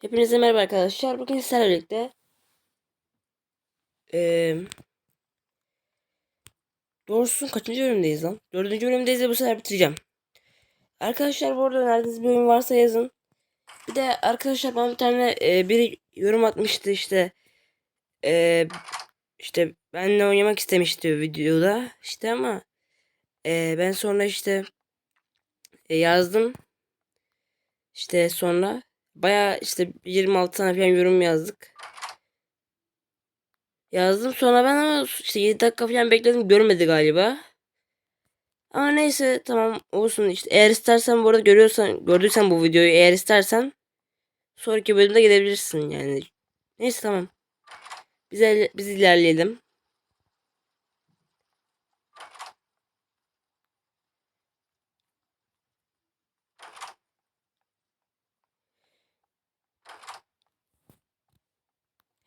Hepinize merhaba arkadaşlar. Bugün sizlerle birlikte eee doğrusu kaçıncı bölümdeyiz lan? Dördüncü bölümdeyiz ve bu sefer bitireceğim. Arkadaşlar bu arada önerdiğiniz oyun varsa yazın. Bir de arkadaşlar bana bir tane eee biri yorum atmıştı işte eee işte benle oynamak istemişti videoda işte ama eee, ben sonra işte e, yazdım işte sonra baya işte 26 tane falan yorum yazdık. Yazdım sonra ben ama işte 7 dakika falan bekledim görmedi galiba. Ama neyse tamam olsun işte eğer istersen bu arada görüyorsan gördüysen bu videoyu eğer istersen sonraki bölümde gidebilirsin yani. Neyse tamam. Biz, biz ilerleyelim.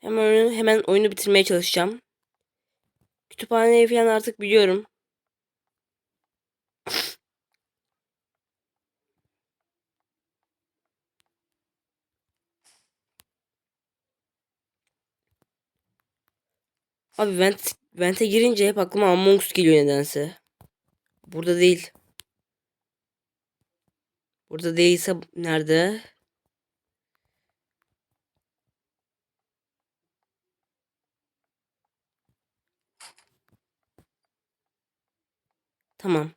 Hemen oyunu, hemen oyunu bitirmeye çalışacağım. Kütüphaneyi falan artık biliyorum. Abi vent, vente girince hep aklıma Among Us geliyor nedense. Burada değil. Burada değilse nerede? Tamam.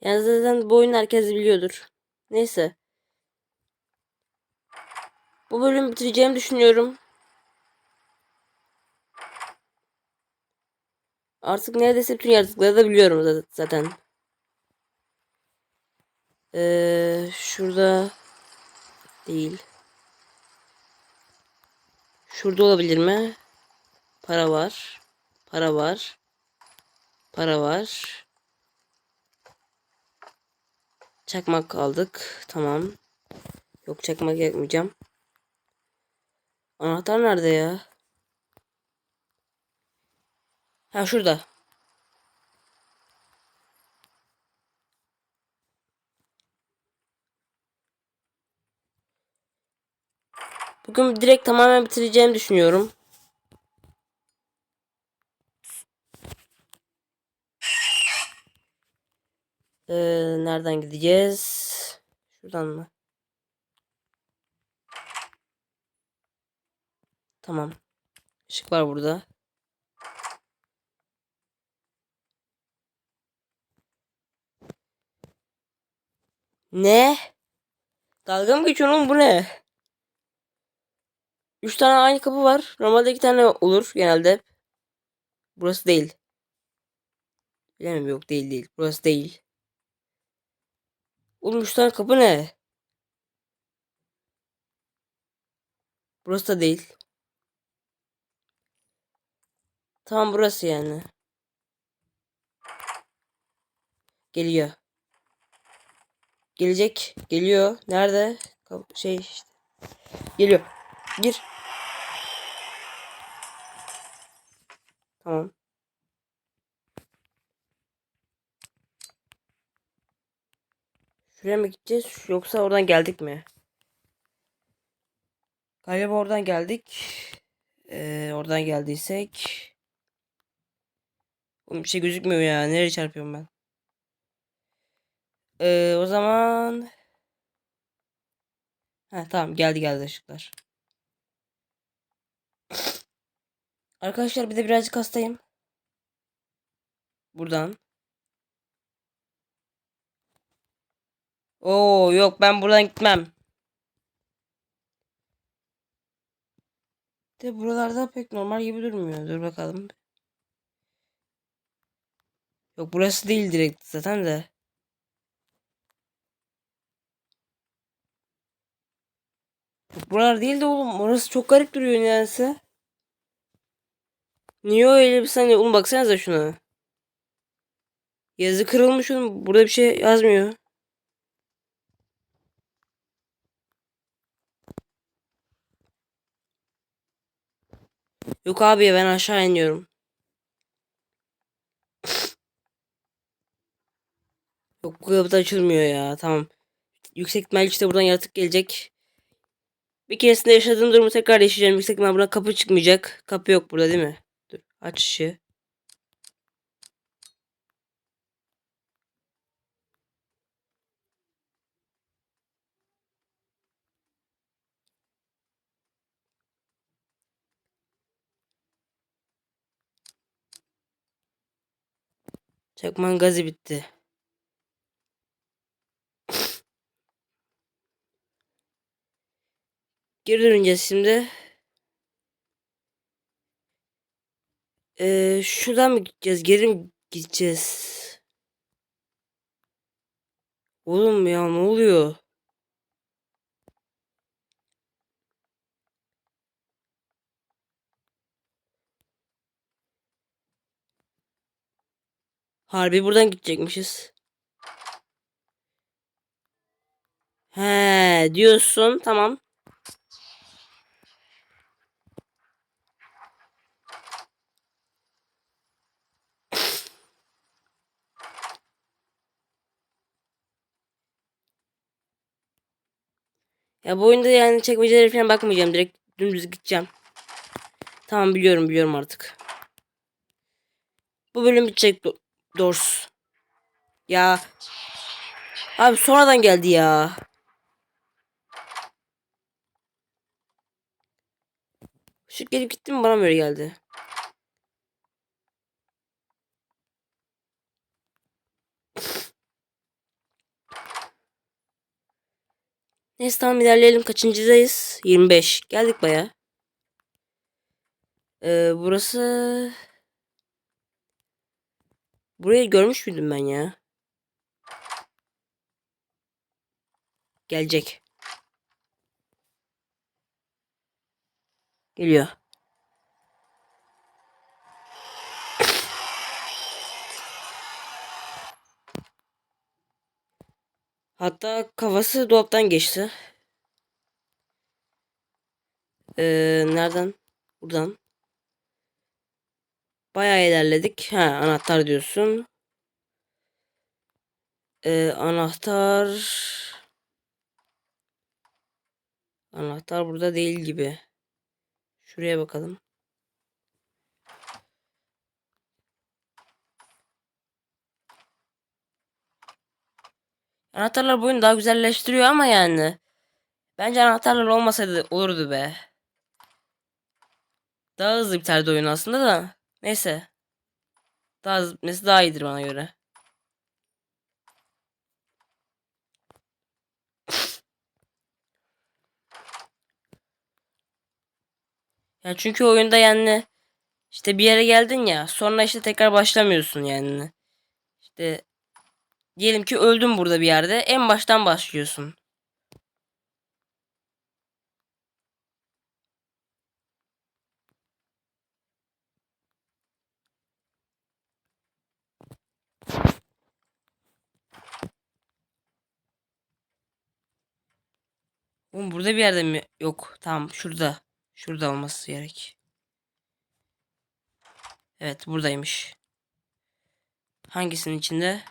Yani zaten bu oyunu herkes biliyordur. Neyse. Bu bölümü bitireceğimi düşünüyorum. Artık neredeyse bütün yaratıkları da biliyorum za- zaten. Ee, şurada değil. Şurada olabilir mi? Para var. Para var. Para var. Çakmak aldık. Tamam. Yok çakmak yakmayacağım. Anahtar nerede ya? Ha şurada. Bugün direkt tamamen bitireceğimi düşünüyorum. Ee, nereden gideceğiz? Şuradan mı? Tamam. Işık var burada. Ne? Dalga mı geçiyorsun oğlum bu ne? Üç tane aynı kapı var. Normalde iki tane olur genelde. Burası değil. Bilemem yok değil değil. Burası değil. Oğlum üç tane kapı ne? Burası da değil. Tamam burası yani. Geliyor. Gelecek. Geliyor. Nerede? Şey işte. Geliyor. Gir. Tamam. Şuraya mı gideceğiz yoksa oradan geldik mi? Galiba oradan geldik. Ee, oradan geldiysek. Bir şey gözükmüyor ya. Nereye çarpıyorum ben? Ee, o zaman... Ha tamam geldi geldi ışıklar. Arkadaşlar bir de birazcık hastayım. Buradan. Oo yok ben buradan gitmem. De buralarda pek normal gibi durmuyor. Dur bakalım. Yok burası değil direkt zaten de. Buralar değil de oğlum. Orası çok garip duruyor nedense. Niye öyle bir saniye? Oğlum baksanıza şuna. Yazı kırılmış oğlum. Burada bir şey yazmıyor. Yok abi ben aşağı iniyorum. Yok bu kapı açılmıyor ya. Tamam. Yüksek ihtimalle işte buradan yaratık gelecek. Bir keresinde yaşadığım durumu tekrar yaşayacağım. Yüksek ihtimalle buradan kapı çıkmayacak. Kapı yok burada değil mi? Dur aç ışığı. Çakman gazı bitti. Geri döneceğiz şimdi. Ee, şuradan mı gideceğiz? Geri mi gideceğiz? Oğlum ya ne oluyor? Harbi buradan gidecekmişiz. He diyorsun tamam. Ya bu oyunda yani çekmecelere falan bakmayacağım. Direkt dümdüz gideceğim. Tamam biliyorum biliyorum artık. Bu bölüm bitecek Do- Doors. Ya. Abi sonradan geldi ya. Işık gelip gitti mi bana böyle geldi. Neyse tamam ilerleyelim. Kaçıncıdayız? 25. Geldik baya. Ee, burası... Burayı görmüş müydüm ben ya? Gelecek. Geliyor. Hatta kafası dolaptan geçti. Ee, nereden? Buradan. Bayağı ilerledik. Ha anahtar diyorsun. Ee, anahtar. Anahtar burada değil gibi. Şuraya bakalım. Anahtarlar bu oyunu daha güzelleştiriyor ama yani. Bence anahtarlar olmasaydı olurdu be. Daha hızlı biterdi oyun aslında da. Neyse. Daha hızlı bitmesi daha iyidir bana göre. Ya çünkü oyunda yani işte bir yere geldin ya sonra işte tekrar başlamıyorsun yani. İşte diyelim ki öldün burada bir yerde en baştan başlıyorsun. Oğlum burada bir yerde mi? Yok. Tamam şurada. Şurada olması gerek. Evet buradaymış. Hangisinin içinde?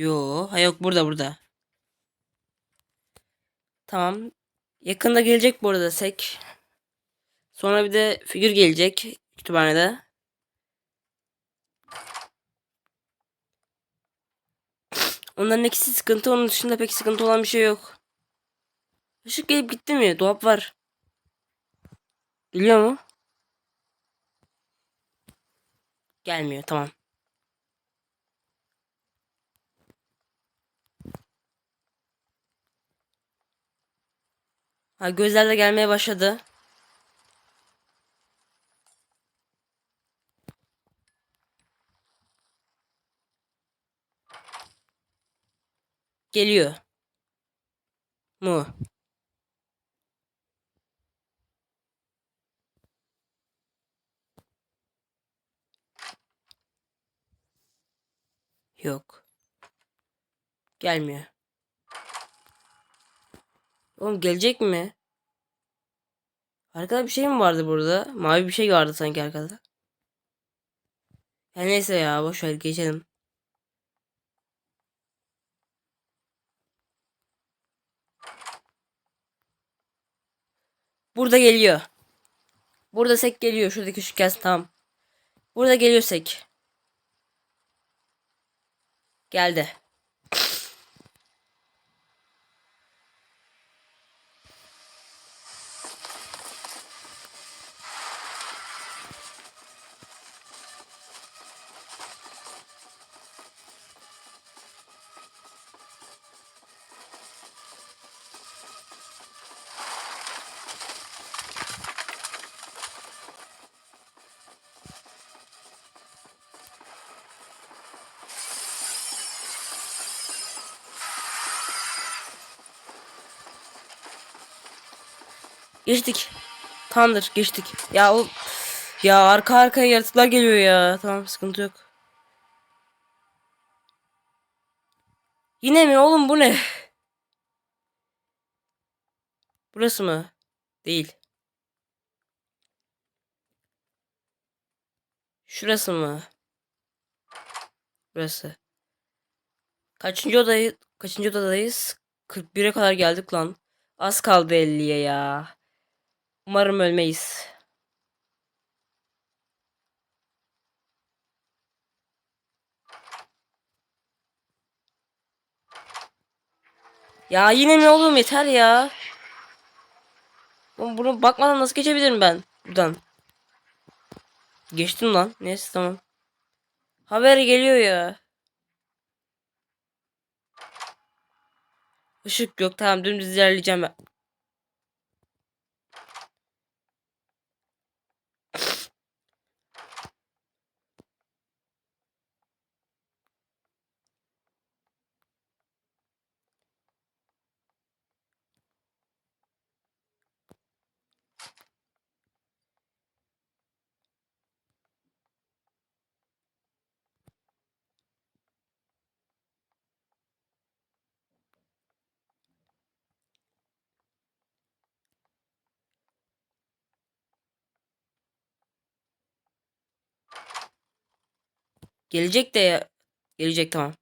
Yo, ha yok burada burada. Tamam. Yakında gelecek bu arada sek. Sonra bir de figür gelecek kütüphanede. Onların ikisi sıkıntı. Onun dışında pek sıkıntı olan bir şey yok. Işık gelip gitti mi? Dolap var. Geliyor mu? Gelmiyor. Tamam. Ha gözler de gelmeye başladı. Geliyor. Mu. Yok. Gelmiyor. Oğlum gelecek mi? Arkada bir şey mi vardı burada? Mavi bir şey vardı sanki arkada. Ya neyse ya boş ver geçelim. Burada geliyor. Burada sek geliyor. Şuradaki küçük gelsin tamam. Burada geliyor sek. Geldi. Geçtik. Tamamdır geçtik. Ya o ya arka arkaya yaratıklar geliyor ya. Tamam sıkıntı yok. Yine mi oğlum bu ne? Burası mı? Değil. Şurası mı? Burası. Kaçıncı odayı kaçıncı odadayız? 41'e kadar geldik lan. Az kaldı 50'ye ya. Umarım ölmeyiz. Ya yine mi oğlum yeter ya. Bunu bakmadan nasıl geçebilirim ben buradan? Geçtim lan. Neyse tamam. Haber geliyor ya. Işık yok tamam dümdüz ilerleyeceğim ben. Gelecek de ya. Gelecek tamam.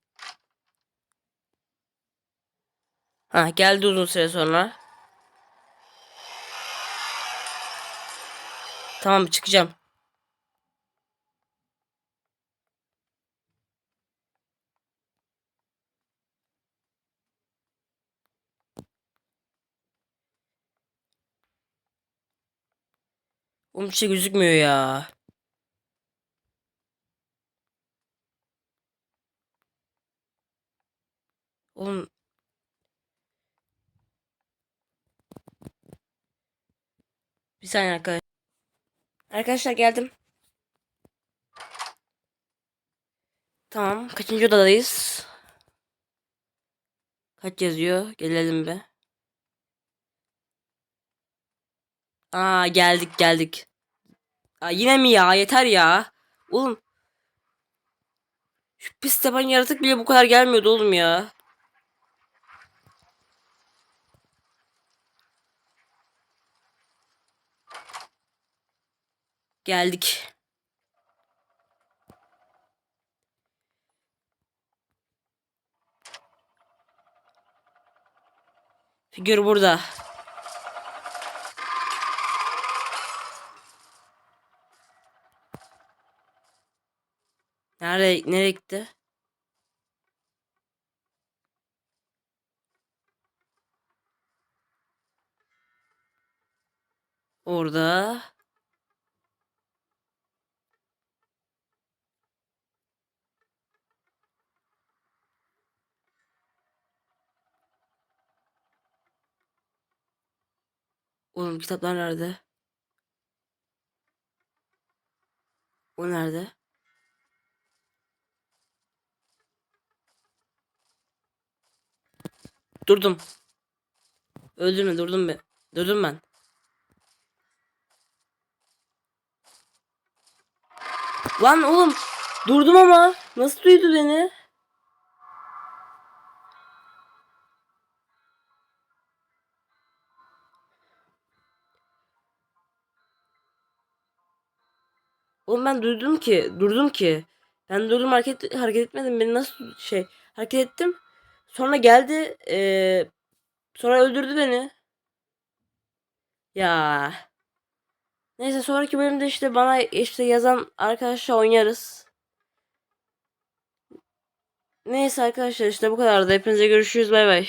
Ha geldi uzun süre sonra. Tamam çıkacağım. Oğlum bir şey gözükmüyor ya. Oğlum bir saniye arkadaşlar. Arkadaşlar geldim. Tamam. Kaçıncı odadayız? Kaç yazıyor? Gelelim be. Aa geldik geldik. Aa, yine mi ya? Yeter ya. Oğlum. Şu pis yaratık bile bu kadar gelmiyordu oğlum ya. Geldik. Figür burada. Nerede nereye gitti? Orada. Oğlum kitaplar nerede? O nerede? Durdum. Öldürme durdum ben. Durdum ben. Lan oğlum durdum ama nasıl duydu beni? Oğlum ben duydum ki, durdum ki. Ben durdum hareket, hareket etmedim. Beni nasıl şey hareket ettim. Sonra geldi. eee, sonra öldürdü beni. Ya. Neyse sonraki bölümde işte bana işte yazan arkadaşla oynarız. Neyse arkadaşlar işte bu kadar da. Hepinize görüşürüz. Bay bay.